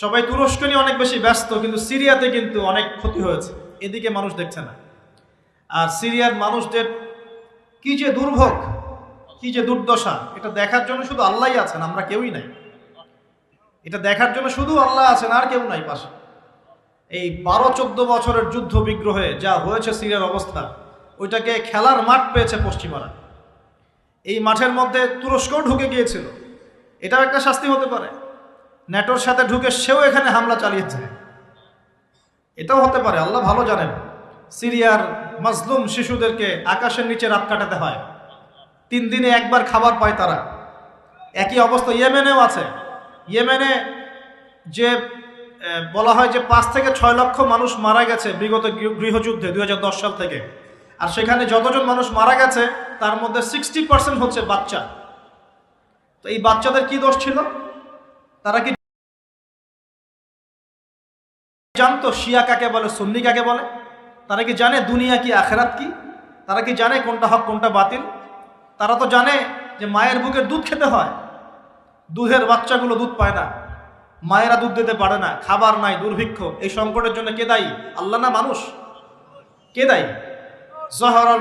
সবাই তুরস্ক নিয়ে অনেক বেশি ব্যস্ত, কিন্তু সিরিয়াতে কিন্তু অনেক ক্ষতি হয়েছে। এদিকে মানুষ দেখছে না। আর সিরিয়ার মানুষদের কি যে দুর্ভোগ, কি যে দুর্দশা, এটা দেখার জন্য শুধু আল্লাহই আছেন, আমরা কেউই নাই। এটা দেখার জন্য শুধু আল্লাহ আছেন, আর কেউ নাই পাশে। এই বারো চোদ্দ বছরের যুদ্ধ বিগ্রহে যা হয়েছে সিরিয়ার অবস্থা, ওইটাকে খেলার মাঠ পেয়েছে পশ্চিমারা। এই মাঠের মধ্যে তুরস্কও ঢুকে গিয়েছিল। এটাও একটা শাস্তি হতে পারে। ন্যাটোর সাথে ঢুকে সেও এখানে হামলা চালিয়েছে। এটাও হতে পারে, আল্লাহ ভালো জানেন। সিরিয়ার মাজলুম শিশুদেরকে আকাশের নিচে রাত কাটাতে হয়। তিন দিনে একবার খাবার পায় তারা। একই অবস্থা ইয়েমেনেও আছে। ইয়েমেনে যে বলা হয় যে পাঁচ থেকে ছয় লক্ষ মানুষ মারা গেছে বিগত গৃহ- গৃহযুদ্ধে দু হাজার দশ সাল থেকে। আর সেখানে যতজন মানুষ মারা গেছে, তার মধ্যে সিক্সটি পার্সেন্ট হচ্ছে বাচ্চা। তো এই বাচ্চাদের কি দোষ ছিল? তারা কি জানতো শিয়া কাকে বলে, সুন্নি কাকে বলে? তারা কি জানে দুনিয়া কি, আখেরাত কি? তারা কি জানে কোনটা হক, কোনটা বাতিল? তারা তো জানে যে মায়ের বুকের দুধ খেতে হয়। দুধের বাচ্চাগুলো দুধ পায় না। মায়েরা দুধ দিতে পারে না। খাবার নাই, দুর্ভিক্ষ। এই সংকটের জন্য কে দায়ী? আল্লাহ না মানুষ? কে দায়ী? জহরল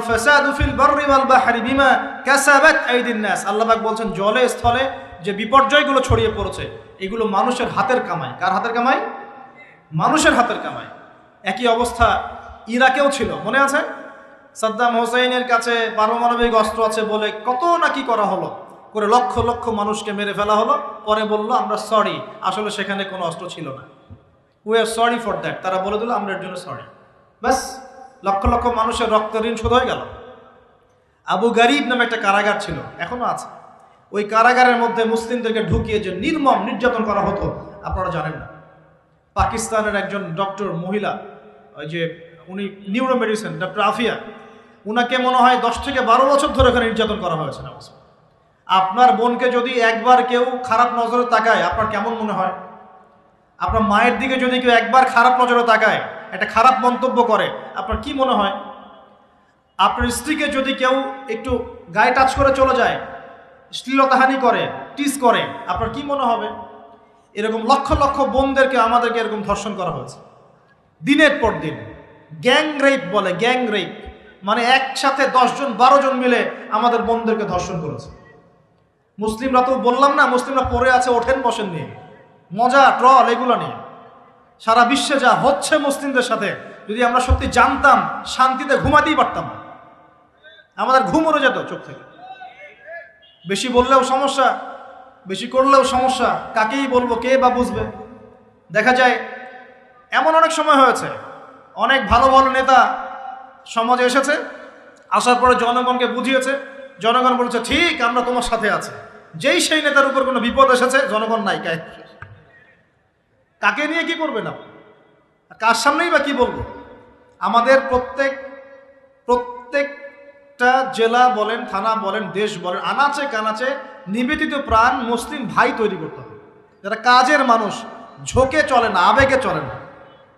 বলছেন, জলে স্থলে যে বিপর্যয়গুলো ছড়িয়ে পড়েছে, এগুলো মানুষের হাতের কামাই। কার হাতের কামাই? মানুষের হাতের কামাই। একই অবস্থা ইরাকেও ছিল। মনে আছে? সাদ্দাম হোসেনের কাছে পারমাণবিক অস্ত্র আছে বলে কত নাকি করা হলো? করে লক্ষ লক্ষ মানুষকে মেরে ফেলা হলো। পরে বলল, আমরা সরি আসলে সেখানে কোনো অস্ত্র ছিল না। We are sorry for that তারা বলে দিল, আমরা জন্য সরি ব্যাস, লক্ষ লক্ষ মানুষের রক্ত ঋণ শোধ হয়ে গেল। আবু গারিব নামে একটা কারাগার ছিল, এখনও আছে। ওই কারাগারের মধ্যে মুসলিমদেরকে ঢুকিয়ে যে নির্মম নির্যাতন করা হতো, আপনারা জানেন না। পাকিস্তানের একজন ডক্টর মহিলা, ওই যে উনি নিউরো মেডিসিন ডক্টর আফিয়া, উনাকে মনে হয় দশ থেকে বারো বছর ধরে ওখানে নির্যাতন করা হয়েছে আপনার বোনকে যদি একবার কেউ খারাপ নজরে তাকায়, আপনার কেমন মনে হয়? আপনার মায়ের দিকে যদি কেউ একবার খারাপ নজরে তাকায়, একটা খারাপ মন্তব্য করে, আপনার কি মনে হয়? আপনার স্ত্রীকে যদি কেউ একটু গায়ে টাচ করে চলে যায়, শ্লীলতাহানি করে টিস করে, আপনার কি মনে হবে? এরকম লক্ষ লক্ষ বোনদেরকে আমাদেরকে এরকম ধর্ষণ করা হয়েছে। দিনের পর দিন। গ্যাং রেপ বলে, গ্যাং রেপ। মানে একসাথে দশজন বারো জন মিলে আমাদের বোনদেরকে ধর্ষণ করেছে। মুসলিমরা তো বললাম না, মুসলিমরা পড়ে আছে, ওঠেন, বসেন নিয়ে। মজা, ট্রল, এগুলো নিয়ে। সারা বিশ্বে যা হচ্ছে মুসলিমদের সাথে, যদি আমরা সত্যি জানতাম, শান্তিতে ঘুমাতেই পারতাম আমাদের ঘুম উড়ে যেত চোখ থেকে। বেশি বললেও সমস্যা বেশি করলেও সমস্যা। কাকেই বলব, কে বা বুঝবে? দেখা যায়, এমন অনেক সময় হয়েছে, অনেক ভালো ভালো নেতা সমাজে এসেছে, আসার পরে জনগণকে বুঝিয়েছে, জনগণ বলেছে, ঠিক, আমরা তোমার সাথে আছি। যেই সেই নেতার উপর কোনো বিপদ এসেছে, জনগণ নাই, কাকে নিয়ে কি করবে না? কার সামনেই বা কি বলব? আমাদের প্রত্যেক, প্রত্যেকটা জেলা বলেন, থানা বলেন, দেশ বলেন, আনাচে কানাচে নিবেদিত প্রাণ মুসলিম ভাই তৈরি করতে হবে। যারা কাজের মানুষ, ঝোঁকে চলে না, আবেগে চলে না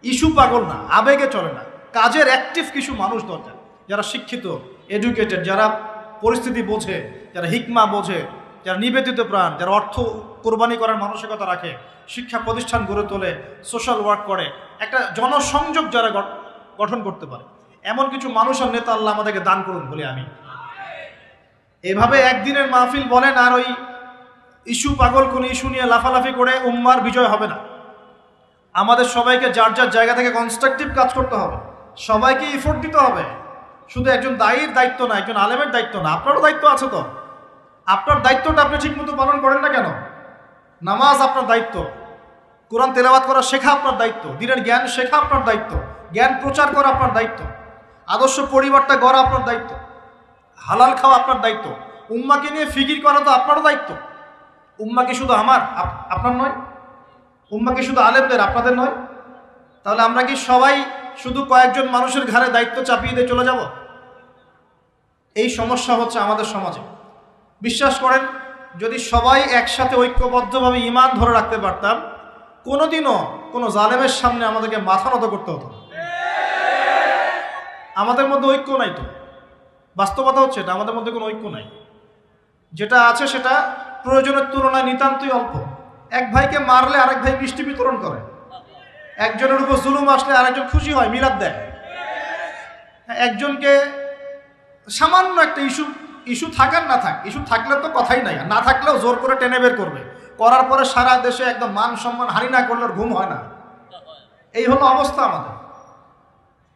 ইস্যু পাগল না, আবেগে চলে না, কাজের অ্যাক্টিভ কিছু মানুষ দরকার। যারা শিক্ষিত এডুকেটেড যারা পরিস্থিতি বোঝে, যারা হিকমা বোঝে, যারা নিবেদিত প্রাণ, যারা অর্থ কোরবানি করার মানসিকতা রাখে, শিক্ষা প্রতিষ্ঠান গড়ে তোলে সোশ্যাল ওয়ার্ক করে, একটা জনসংযোগ যারা গঠ- গঠন করতে পারে। এমন কিছু মানুষ আর নেতা আল্লাহ আমাদেরকে দান করুন বলে আমি এভাবে একদিনের মাহফিল বলেন আর ওই ইস্যু পাগল কোন ইস্যু নিয়ে লাফালাফি করে উম্মার বিজয় হবে না। আমাদের সবাইকে যার যার জায়গা থেকে কনস্ট্রাকটিভ কাজ করতে হবে। সবাইকে ইফোর্ট দিতে হবে। শুধু একজন দায়ীর দায়িত্ব না, একজন আলেমের দায়িত্ব না, আপনারও দায়িত্ব আছে তো। আপনার দায়িত্বটা আপনি ঠিকমতো পালন করেন না কেন? নামাজ আপনার দায়িত্ব। কোরআন তেলাওয়াত করা শেখা আপনার দায়িত্ব। দিনের জ্ঞান শেখা আপনার দায়িত্ব। জ্ঞান প্রচার করা আপনার দায়িত্ব। আদর্শ পরিবারটা গড়া আপনার দায়িত্ব। হালাল খাওয়া আপনার দায়িত্ব। উম্মাকে নিয়ে ফিকির করা তো আপনারও দায়িত্ব। উম্মাকে শুধু আমার, আপ- আপনার নয়। উম্মাকে শুধু আলেমদের, আপনাদের নয়। তাহলে আমরা কি সবাই শুধু কয়েকজন মানুষের ঘাড়ে দায়িত্ব চাপিয়ে দিয়ে চলে যাব? এই সমস্যা হচ্ছে আমাদের সমাজে। বিশ্বাস করেন, যদি সবাই একসাথে ঐক্যবদ্ধভাবে ইমান ধরে রাখতে পারতাম, কোনোদিনও কোনো জালেমের সামনে আমাদেরকে মাথা নত করতে হতো আমাদের মধ্যে ঐক্য নাই তো। বাস্তবতা হচ্ছে এটা, আমাদের মধ্যে কোনো ঐক্য নাই। যেটা আছে সেটা প্রয়োজনের তুলনায় নিতান্তই অল্প। এক ভাইকে মারলে আরেক ভাই মিষ্টি বিতরণ করে। একজনের উপর জুলুম আসলে আরেকজন খুশি হয়, মিলাদ দেয়। একজনকে সামান্য একটা ইস্যু ইস্যু থাকার না থাক, ইস্যু থাকলে তো কথাই নাই। না থাকলেও জোর করে টেনে বের করবে। করার পরে সারা দেশে একদম মান সম্মান হানি না করলে ঘুম হয় না। এই হলো অবস্থা আমাদের।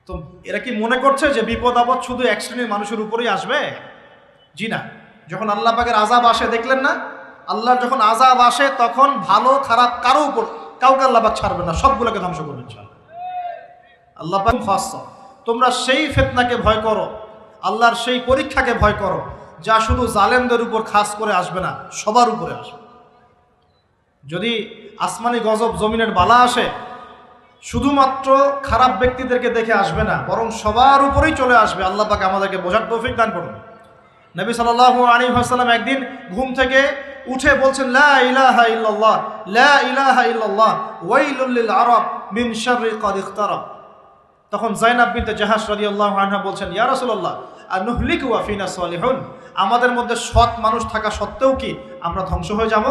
তো এরা কি মনে করছে যে বিপদ আপদ শুধু এক শ্রেণির মানুষের উপরেই আসবে? জি না। যখন আল্লাহ পাকের আজাব আসে, দেখলেন না? আল্লাহর যখন আজাব আসে, তখন ভালো, খারাপ কারও উপর কাউকে আল্লাহ পাক ছাড়বে না, সবগুলোকে ধ্বংস করবে। আল্লাহ পাক ফাস্ত তোমরা সেই ফেতনাকে ভয় করো, আল্লাহর সেই পরীক্ষাকে ভয় করো, যা শুধু জালেমদের উপর খাস করে আসবে না, সবার উপরে আসবে। যদি আসমানি গজব জমিনের বালা আসে শুধুমাত্র খারাপ ব্যক্তিদেরকে দেখে আসবে না, বরং সবার উপরেই চলে আসবে। আল্লাহ পাকে আমাদেরকে বোঝার তৌফিক দান করুন। নবী সাল্লাল্লাহু আলাইহি ওয়াসাল্লাম একদিন ঘুম থেকে উঠে বলছেন, লা ইলাহা ইল্লাল্লাহ, লা ইলাহা ইল্লাল্লাহ, ওয়াইলুল লিল আরব মিন শাররি ক্বাদ ইখতারাব। তখন জাইনাব বিনতে জাহাজ রাদিয়াল্লাহু আনহা বলছেন, ইয়া রাসূলুল্লাহ আনুহলিকু ওয়া ফিনা সালিহুন? আমাদের মধ্যে সৎ মানুষ থাকা সত্ত্বেও কি আমরা ধ্বংস হয়ে যাব?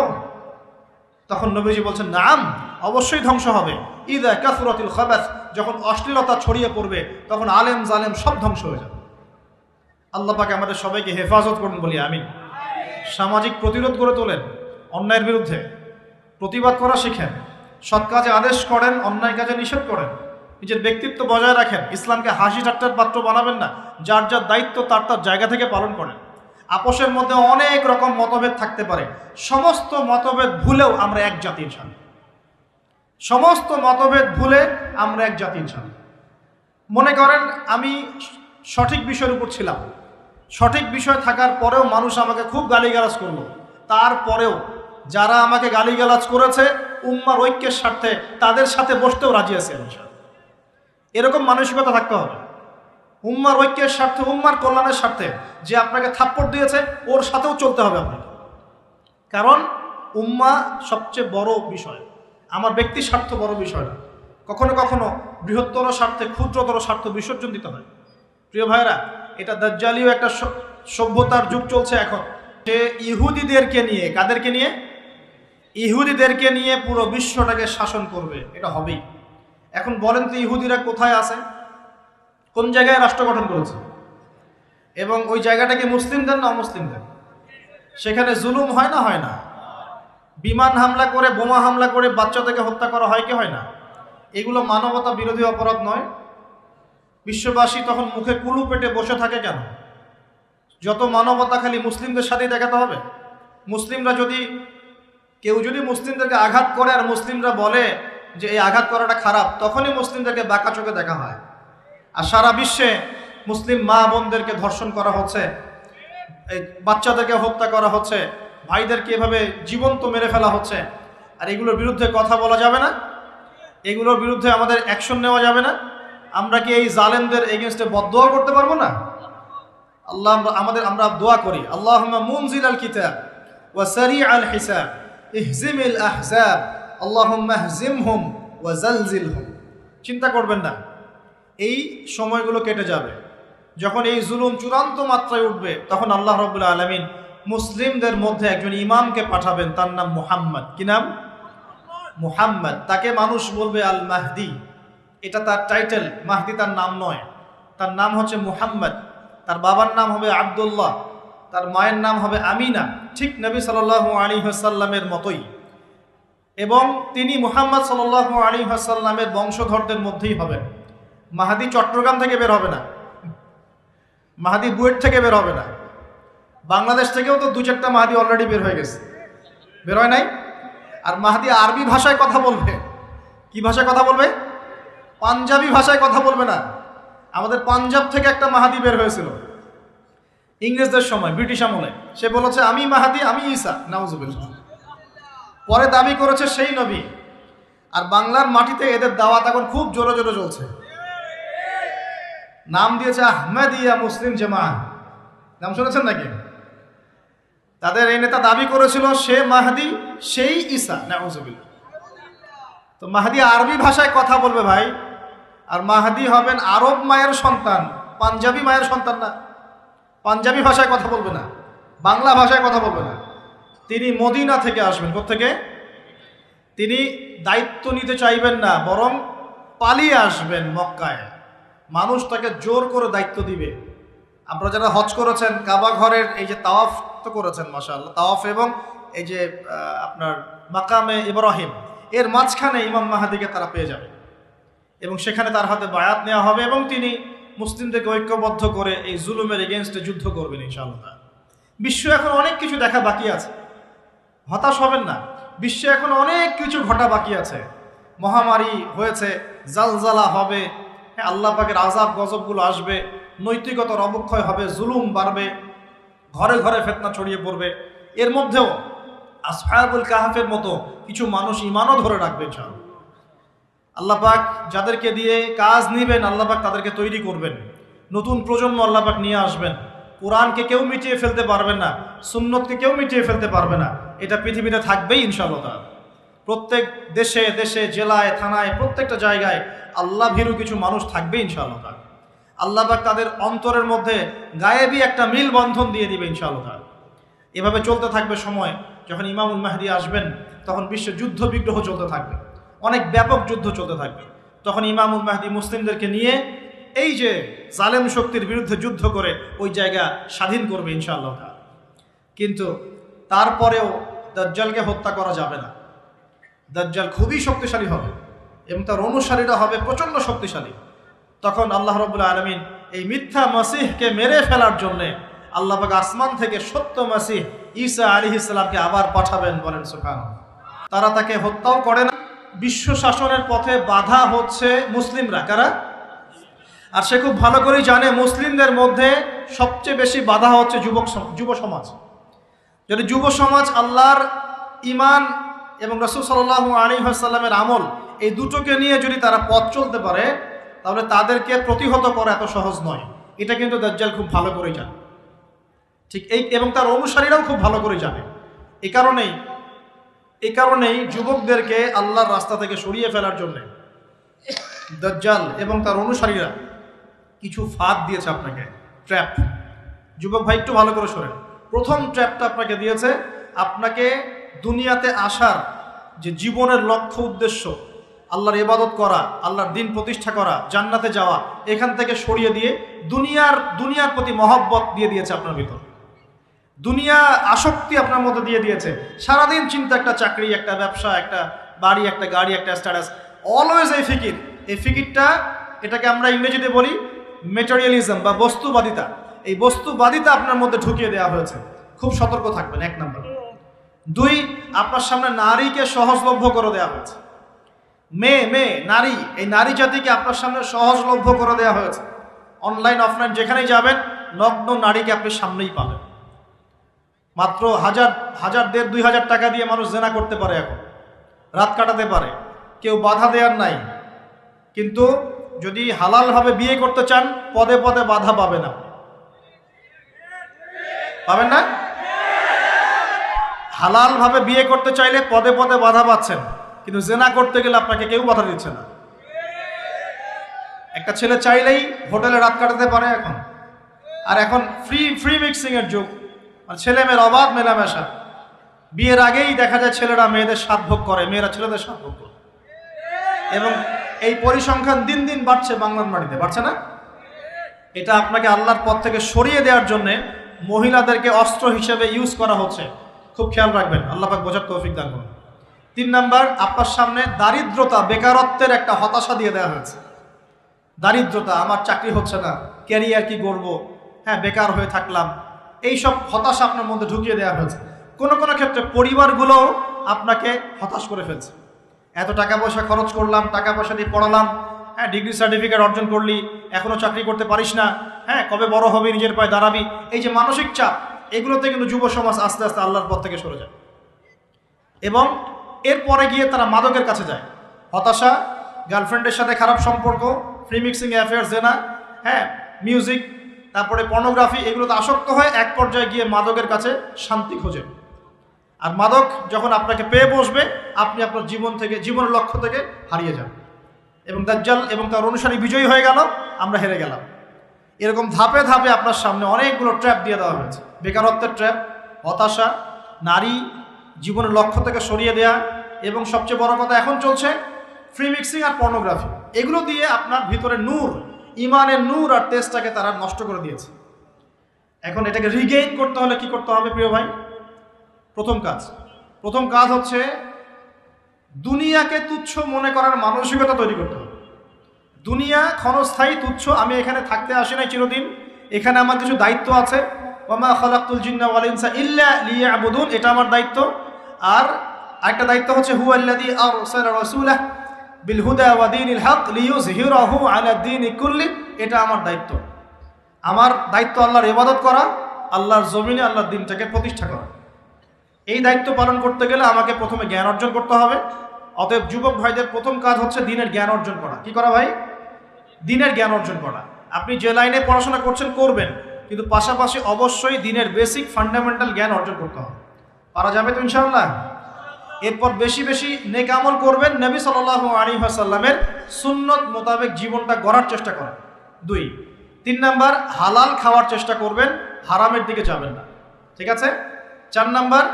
তখন নবীজি বলছেন, নাম অবশ্যই ধ্বংস হবে। ইদা কাসরাতিল খাবাস, যখন অশ্লীলতা ছড়িয়ে পড়বে, তখন আলেম জালেম সব ধ্বংস হয়ে যাবে। আল্লাহ পাকে আমাদের সবাইকে হেফাজত করুন বলি আমি সামাজিক প্রতিরোধ গড়ে তোলেন, অন্যায়ের বিরুদ্ধে। প্রতিবাদ করা শিখেন, সৎ কাজে আদেশ করেন, অন্যায় কাজে নিষেধ করেন। নিজের ব্যক্তিত্ব বজায় রাখেন, ইসলামকে হাসি ঠাট্টার পাত্র বানাবেন না, যার যার দায়িত্ব তার তার জায়গা থেকে পালন করেন। আপোষের মধ্যে অনেক রকম মতভেদ থাকতে পারে, সমস্ত মতভেদ ভুলেও আমরা এক জাতির ইনশাল সমস্ত মতভেদ ভুলে আমরা এক জাতি ইনশাল মনে করেন, আমি সঠিক বিষয়ের উপর ছিলাম। সঠিক বিষয় থাকার পরেও মানুষ আমাকে খুব গালিগালাজ করল। তারপরেও যারা আমাকে গালিগালাজ করেছে, উম্মার ঐক্যের স্বার্থে তাদের সাথে বসতেও রাজি আছে এরকম মানসিকতা থাকতে হবে। উম্মার ঐক্যের স্বার্থে, উম্মার কল্যাণের স্বার্থে যে আপনাকে থাপ্পড় দিয়েছে, ওর সাথেও চলতে হবে আপনাকে। কারণ উম্মা সবচেয়ে বড় বিষয়। আমার ব্যক্তি স্বার্থ বড় বিষয় না। কখনো কখনো বৃহত্তর স্বার্থে ক্ষুদ্রতর স্বার্থ বিসর্জন দিতে হয়। প্রিয় ভাইরা এটা দাজ্জালীয় একটা সভ্যতার যুগ চলছে এখন। সে ইহুদিদেরকে নিয়ে, কাদেরকে নিয়ে? ইহুদিদেরকে নিয়ে পুরো বিশ্বটাকে শাসন করবে, এটা হবেই। এখন বলেন তো ইহুদিরা কোথায় আছে? কোন জায়গায় রাষ্ট্র গঠন করেছে? এবং ওই জায়গাটাকে মুসলিমদের না অমুসলিমদের? সেখানে জুলুম হয় না হয় না? বিমান হামলা করে, বোমা হামলা করে বাচ্চাদেরকে হত্যা করা হয়, কি হয় না? এগুলো মানবতা বিরোধী অপরাধ নয়। বিশ্ববাসী তখন মুখে কুলু পেটে বসে থাকে কেন? যত মানবতা খালি মুসলিমদের সাথেই দেখাতে হবে। মুসলিমরা যদি, কেউ যদি মুসলিমদেরকে আঘাত করে আর মুসলিমরা বলে যে এই আঘাত করাটা খারাপ, তখনই মুসলিমদেরকে বাঁকা চোখে দেখা হয়। আর সারা বিশ্বে মুসলিম মা বোনদেরকে ধর্ষণ করা হচ্ছে, এই বাচ্চাদেরকে হত্যা করা হচ্ছে ভাইদেরকে এভাবে জীবন্ত মেরে ফেলা হচ্ছে। আর এগুলোর বিরুদ্ধে কথা বলা যাবে না। এগুলোর বিরুদ্ধে আমাদের অ্যাকশন নেওয়া যাবে না। আমরা কি এই জালেমদের এগেনস্টে বদোয়া করতে পারব না? আল্লাহ আমাদের আমরা দোয়া করি। আল্লাহ মুনজিল আল কিতাব ওয়া সারি আল হিসাব। ইহজিম ইল আহজাব। আল্লাহুম্মা হজিমহুম ওয়া জালজিলহুম। চিন্তা করবেন না। এই সময়গুলো কেটে যাবে। যখন এই জুলুম চূড়ান্ত মাত্রায় উঠবে, তখন আল্লাহ রবুল্লা আলমিন মুসলিমদের মধ্যে একজন ইমামকে পাঠাবেন, তার নাম মুহাম্মদ। কি নাম? মুহাম্মদ। তাকে মানুষ বলবে আল মাহদি এটা তার টাইটেল মাহদি তার নাম নয়। তার নাম হচ্ছে মুহাম্মদ। তার বাবার নাম হবে আবদুল্লাহ। তার মায়ের নাম হবে আমিনা। ঠিক নবী সাল আলী হাসাল্লামের মতোই। এবং তিনি মুহাম্মদ সাল আলী হাসাল্লামের বংশধরদের মধ্যেই হবেন। মাহাদি চট্টগ্রাম থেকে বের হবে না। মাহাদি বুয়েট থেকে বের হবে না। বাংলাদেশ থেকেও তো দু চারটা মাহাদি অলরেডি বের হয়ে গেছে। বের হয় নাই? আর মাহাদি আরবি ভাষায় কথা বলবে। কি ভাষায় কথা বলবে? পাঞ্জাবি ভাষায় কথা বলবে না। আমাদের পাঞ্জাব থেকে একটা মাহাদি বের হয়েছিল। ইংরেজদের সময়, ব্রিটিশ আমলে। সে বলেছে, আমি মাহাদি, আমি ঈসা। নাউজুবিল্লাহ। পরে দাবি করেছে সেই নবী। আর বাংলার মাটিতে এদের দাওয়াত এখন খুব জোরে জোরে চলছে। নাম দিয়েছে আহমেদিয়া মুসলিম জামাত। নাম শুনেছেন নাকি? তাদের এই নেতা দাবি করেছিল, সে মাহাদি, সেই ঈসা নাউজুবিল্লাহ তো মাহাদি আরবি ভাষায় কথা বলবে ভাই, আর মাহাদি হবেন আরব মায়ের সন্তান, পাঞ্জাবি মায়ের সন্তান না। পাঞ্জাবি ভাষায় কথা বলবে না, বাংলা ভাষায় কথা বলবে না। তিনি মদিনা থেকে আসবেন থেকে তিনি দায়িত্ব নিতে চাইবেন না, বরং পালিয়ে আসবেন মক্কায়। মানুষ তাকে জোর করে দায়িত্ব দিবে। আপনারা যারা হজ করেছেন, কাবা ঘরের এই যে তাওয়াফ করেছেন, মাশাআল্লাহ। তাওয়াফ এবং এই যে আপনার মাকামে ইব্রাহিম, এর মাঝখানে ইমাম মাহাদিকে তারা পেয়ে যাবে। এবং সেখানে তার হাতে বায়াত নেওয়া হবে এবং তিনি মুসলিমদেরকে ঐক্যবদ্ধ করে এই জুলুমের এগেনস্টে যুদ্ধ করবেন, ইনশাআল্লাহ। বিশ্ব এখন অনেক কিছু দেখা বাকি আছে। হতাশ হবেন না। বিশ্বে এখন অনেক কিছু ঘটা বাকি আছে। মহামারী হয়েছে, জালজালা হবে হ্যাঁ আল্লাহ পাকের আজাব গজবগুলো আসবে, নৈতিকতার অবক্ষয় হবে, জুলুম বাড়বে। ঘরে ঘরে ফেতনা ছড়িয়ে পড়বে। এর মধ্যেও আসফায়াবুল কাহাফের মতো কিছু মানুষ ইমানও ধরে রাখবে ইনশাআল্লাহ। আল্লাহ পাক যাদেরকে দিয়ে কাজ নিবেন, আল্লাহ পাক তাদেরকে তৈরি করবেন। নতুন প্রজন্ম আল্লাহ পাক নিয়ে আসবেন। কোরআনকে কেউ মিটিয়ে ফেলতে পারবে না, সুন্নতকে কেউ মিটিয়ে ফেলতে পারবে না। এটা পৃথিবীতে থাকবেই ইনশাআল্লাহ। প্রত্যেক দেশে দেশে, জেলায়, থানায়, প্রত্যেকটা জায়গায় আল্লাহ ভীরু কিছু মানুষ থাকবে ইনশাআল্লাহ। আল্লাহ পাক তাদের অন্তরের মধ্যে গায়েবী একটা মিল বন্ধন দিয়ে দিবে ইনশাআল্লাহ এভাবে চলতে থাকবে সময়, যখন ইমামুল মাহদি আসবেন, তখন বিশ্বে যুদ্ধ বিগ্রহ চলতে থাকবে। অনেক ব্যাপক যুদ্ধ চলতে থাকবে। তখন ইমামুল মাহদি মুসলিমদেরকে নিয়ে এই যে জালেম শক্তির বিরুদ্ধে যুদ্ধ করে ওই জায়গা স্বাধীন করবে ইনশাআল্লাহ কিন্তু তারপরেও দাজ্জালকে হত্যা করা যাবে না। দাজ্জাল খুবই শক্তিশালী হবে এবং তার অনুসারীরা হবে প্রচণ্ড শক্তিশালী। তখন আল্লাহ রবুল্লা আলমিন এই মিথ্যা মাসিহকে মেরে ফেলার জন্যে আল্লাহ পাক আসমান থেকে সত্য মাসিহ ঈসা আলী ইসলামকে আবার পাঠাবেন বলেন সুখান তারা তাকে হত্যাও করে না। বিশ্ব শাসনের পথে বাধা হচ্ছে মুসলিমরা। কারা? আর সে খুব ভালো করেই জানে মুসলিমদের মধ্যে সবচেয়ে বেশি বাধা হচ্ছে যুবক যুব সমাজ। যদি যুব সমাজ আল্লাহর ইমান এবং রসুল সাল্লাহ আলী সাল্লামের আমল এই দুটোকে নিয়ে যদি তারা পথ চলতে পারে তাহলে তাদেরকে প্রতিহত করা এত সহজ নয়। এটা কিন্তু দাজ্জাল খুব ভালো করে জানে। ঠিক এই এবং তার অনুসারীরাও খুব ভালো করে জানে। এই কারণেই এই কারণেই যুবকদেরকে আল্লাহর রাস্তা থেকে সরিয়ে ফেলার জন্যে দাজ্জাল এবং তার অনুসারীরা কিছু ফাঁদ দিয়েছে আপনাকে। ট্র্যাপ। যুবক ভাই, একটু ভালো করে শোনেন। প্রথম ট্র্যাপটা আপনাকে দিয়েছে, আপনাকে দুনিয়াতে আসার যে জীবনের লক্ষ্য উদ্দেশ্য আল্লাহর ইবাদত করা, আল্লাহর দিন প্রতিষ্ঠা করা, জান্নাতে যাওয়া, এখান থেকে সরিয়ে দিয়ে দুনিয়ার দুনিয়ার প্রতি মহব্বত দিয়ে দিয়েছে আপনার ভিতর। দুনিয়া আসক্তি আপনার মধ্যে দিয়ে দিয়েছে। সারাদিন চিন্তা, একটা চাকরি, একটা ব্যবসা, একটা বাড়ি, একটা গাড়ি, একটা স্ট্যাটাস অলওয়েজ এই ফিকির। এই ফিকিরটা, এটাকে আমরা ইংরেজিতে বলি মেটেরিয়ালিজম বা বস্তুবাদিতা। এই বস্তুবাদিতা আপনার মধ্যে ঢুকিয়ে দেওয়া হয়েছে। খুব সতর্ক থাকবেন, এক নম্বর। দুই, আপনার সামনে নারীকে সহজলভ্য করে দেওয়া হয়েছে। মেয়ে মেয়ে নারী, এই নারী জাতিকে আপনার সামনে সহজলভ্য করে দেওয়া হয়েছে। অনলাইন অফলাইন যেখানেই যাবেন, নগ্ন নারীকে আপনি সামনেই পাবেন। মাত্র হাজার হাজার দেড়, দুই হাজার টাকা দিয়ে মানুষ জেনা করতে পারে এখন। রাত কাটাতে পারে। কেউ বাধা দেওয়ার নাই। কিন্তু যদি হালালভাবে বিয়ে করতে চান, পদে পদে বাধা পাবেন আপনি। পাবেন না? হালালভাবে বিয়ে করতে চাইলে পদে পদে বাধা পাচ্ছেন। কিন্তু জেনা করতে গেলে আপনাকে কেউ বাধা দিচ্ছে না। একটা ছেলে চাইলেই হোটেলে রাত কাটাতে পারে এখন। আর এখন ফ্রি ফ্রি মিক্সিং এর যুগ। ছেলে মেয়ের অবাধ মেলামেশা। বিয়ের আগেই দেখা যায় ছেলেরা মেয়েদের সাত ভোগ করে, মেয়েরা ছেলেদের সাত ভোগ করে। এবং এই পরিসংখ্যান দিন দিন বাড়ছে বাংলার মাটিতে বাড়ছে না? এটা আপনাকে আল্লাহর পথ থেকে সরিয়ে দেওয়ার জন্যে মহিলাদেরকে অস্ত্র হিসেবে ইউজ করা হচ্ছে। খুব খেয়াল রাখবেন। আল্লাহ পাক বোঝার তৌফিক দান করুন। তিন নাম্বার, আপনার সামনে দারিদ্রতা, বেকারত্বের একটা হতাশা দিয়ে দেওয়া হয়েছে। দারিদ্রতা, আমার চাকরি হচ্ছে না, ক্যারিয়ার কি করব হ্যাঁ বেকার হয়ে থাকলাম। এই সব হতাশা আপনার মধ্যে ঢুকিয়ে দেওয়া হয়েছে। কোনো কোনো ক্ষেত্রে পরিবারগুলোও আপনাকে হতাশ করে ফেলছে। এত টাকা পয়সা খরচ করলাম, টাকা পয়সা দিয়ে পড়ালাম হ্যাঁ ডিগ্রি সার্টিফিকেট অর্জন করলি এখনও চাকরি করতে পারিস না হ্যাঁ কবে বড় হবে, নিজের পায়ে দাঁড়াবি, এই যে মানসিক চাপ, এগুলোতে কিন্তু যুব সমাজ আস্তে আস্তে আল্লাহর পথ থেকে সরে যায়। এবং এরপরে গিয়ে তারা মাদকের কাছে যায়। হতাশা, গার্লফ্রেন্ডের সাথে খারাপ সম্পর্ক ফ্রি মিক্সিং অ্যাফেয়ার জেনা হ্যাঁ মিউজিক তারপরে পর্নোগ্রাফি এগুলোতে আসক্ত হয়ে এক পর্যায়ে গিয়ে মাদকের কাছে শান্তি খোঁজে। আর মাদক যখন আপনাকে পেয়ে বসবে, আপনি আপনার জীবন থেকে, জীবনের লক্ষ্য থেকে হারিয়ে যান এবং দাজ্জাল এবং তার অনুসারী বিজয়ী হয়ে গেল, আমরা হেরে গেলাম। এরকম ধাপে ধাপে আপনার সামনে অনেকগুলো ট্র্যাপ দিয়ে দেওয়া হয়েছে। বেকারত্বের ট্র্যাপ হতাশা, নারী জীবনের লক্ষ্য থেকে সরিয়ে দেয়া এবং সবচেয়ে বড় কথা এখন চলছে ফ্রি মিক্সিং আর পর্নোগ্রাফি এগুলো দিয়ে আপনার ভিতরে নূর, ইমানের নূর আর তেজটাকে তারা নষ্ট করে দিয়েছে। এখন এটাকে রিগেইন করতে হলে কি করতে হবে প্রিয় ভাই? প্রথম কাজ। প্রথম কাজ হচ্ছে দুনিয়াকে তুচ্ছ মনে করার মানসিকতা তৈরি করতে হবে। দুনিয়া ক্ষণস্থায়ী তুচ্ছ, আমি এখানে থাকতে আসি নাই চিরদিন, এখানে আমার কিছু দায়িত্ব আছে। ওমা খলাকুল জিন্না ওয়াল ইনসা ইল্লা লিয়াবুদুন, এটা আমার দায়িত্ব। আর একটা দায়িত্ব হচ্ছে হু আরসালা রাসূলাহ বিল হুদা ওয়া দীনিল হক লিইয়ুযহিরাহু আলা দীনি কুল্লি। এটা আমার দায়িত্ব। আমার দায়িত্ব আল্লাহর ইবাদত করা, আল্লাহর জমিনে আল্লাহর দিনটাকে প্রতিষ্ঠা করা। এই দায়িত্ব পালন করতে গেলে আমাকে প্রথমে জ্ঞান অর্জন করতে হবে। অতএব যুবক ভাইদের প্রথম কাজ হচ্ছে দিনের জ্ঞান অর্জন করা। কি করা ভাই? দিনের জ্ঞান অর্জন করা। আপনি যে লাইনে পড়াশোনা করছেন, করবেন। কিন্তু পাশাপাশি অবশ্যই দিনের বেসিক ফান্ডামেন্টাল জ্ঞান অর্জন করতে হবে। পারা যাবে তো ইনশাআল্লাহ? এরপর বেশি বেশি নেক আমল করবেন নবী সাল আলী সাল্লামের সুন্নত মোতাবেক জীবনটা গড়ার চেষ্টা করেন। দুই। তিন নাম্বার, হালাল খাওয়ার চেষ্টা করবেন, হারামের দিকে যাবেন না। ঠিক আছে? চার নাম্বার,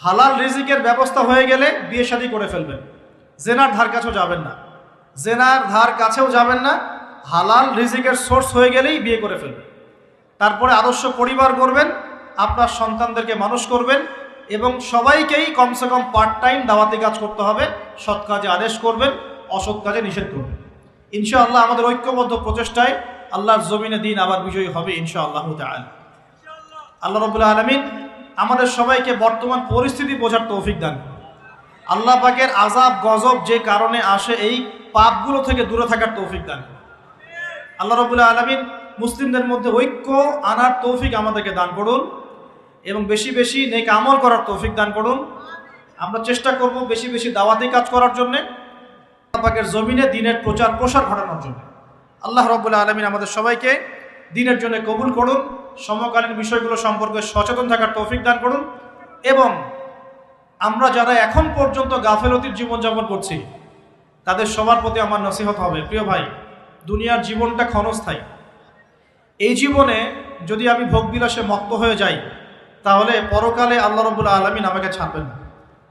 হালাল রিজিকের ব্যবস্থা হয়ে গেলে বিয়ে শাদী করে ফেলবেন। জেনার ধার কাছেও যাবেন না। জেনার ধার কাছেও যাবেন না, হালাল রিজিকের সোর্স হয়ে গেলেই বিয়ে করে ফেলবেন। তারপরে আদর্শ পরিবার করবেন আপনার সন্তানদেরকে মানুষ করবেন এবং সবাইকেই কমসে কম পার্ট টাইম দাওয়াতি কাজ করতে হবে, সৎ কাজে আদেশ করবেন, অসৎ কাজে নিষেধ করবেন ইনশাআল্লাহ আমাদের ঐক্যবদ্ধ প্রচেষ্টায় আল্লাহর জমিনে দিন আবার বিজয়ী হবে ইনশাআল্লাহ তাআলা আল্লাহ রবুল্লা আলমিন আমাদের সবাইকে বর্তমান পরিস্থিতি বোঝার তৌফিক দান। আল্লাহ পাকের আজাব গজব যে কারণে আসে, এই পাপগুলো থেকে দূরে থাকার তৌফিক দান। আল্লাহ রবুল্লা আলমিন মুসলিমদের মধ্যে ঐক্য আনার তৌফিক আমাদেরকে দান করুন এবং বেশি বেশি নেক আমল করার তৌফিক দান করুন। আমরা চেষ্টা করব বেশি বেশি দাওয়াতি কাজ করার জন্যে পাকের জমিনে দিনের প্রচার প্রসার ঘটানোর জন্য। আল্লাহ রব্বুল্লাহ আলমিন আমাদের সবাইকে দিনের জন্য কবুল করুন, সমকালীন বিষয়গুলো সম্পর্কে সচেতন থাকার তৌফিক দান করুন এবং আমরা যারা এখন পর্যন্ত গাফেলতির জীবনযাপন করছি, তাদের সবার প্রতি আমার নসিহত হবে। প্রিয় ভাই, দুনিয়ার জীবনটা ক্ষণস্থায়ী। এই জীবনে যদি আমি ভোগবিলাসে মত্ত হয়ে যাই তাহলে পরকালে আল্লাহ রবুল্লা আলমিন আমাকে ছাড়বেন না।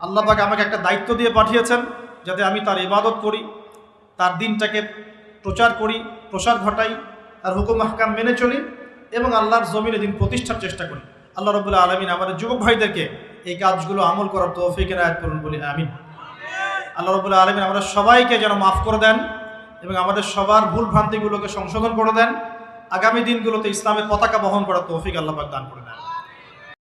আল্লাহ পাক আমাকে একটা দায়িত্ব দিয়ে পাঠিয়েছেন যাতে আমি তার ইবাদত করি, তার দিনটাকে প্রচার করি, প্রসার ঘটাই, তার হুকুম হাকাম মেনে চলি এবং আল্লাহর জমিনে দিন প্রতিষ্ঠার চেষ্টা করি। আল্লাহ রবুল্লা আলমিন আমাদের যুবক ভাইদেরকে এই কাজগুলো আমল করার তৌফিকের আয়াত করুন বলি, আমিন। আল্লাহ রবুল্লা আলমিন আমাদের সবাইকে যেন মাফ করে দেন এবং আমাদের সবার ভুল ভ্রান্তিগুলোকে সংশোধন করে দেন। আগামী দিনগুলোতে ইসলামের পতাকা বহন করার তৌফিক আল্লাহ দান করে দেন।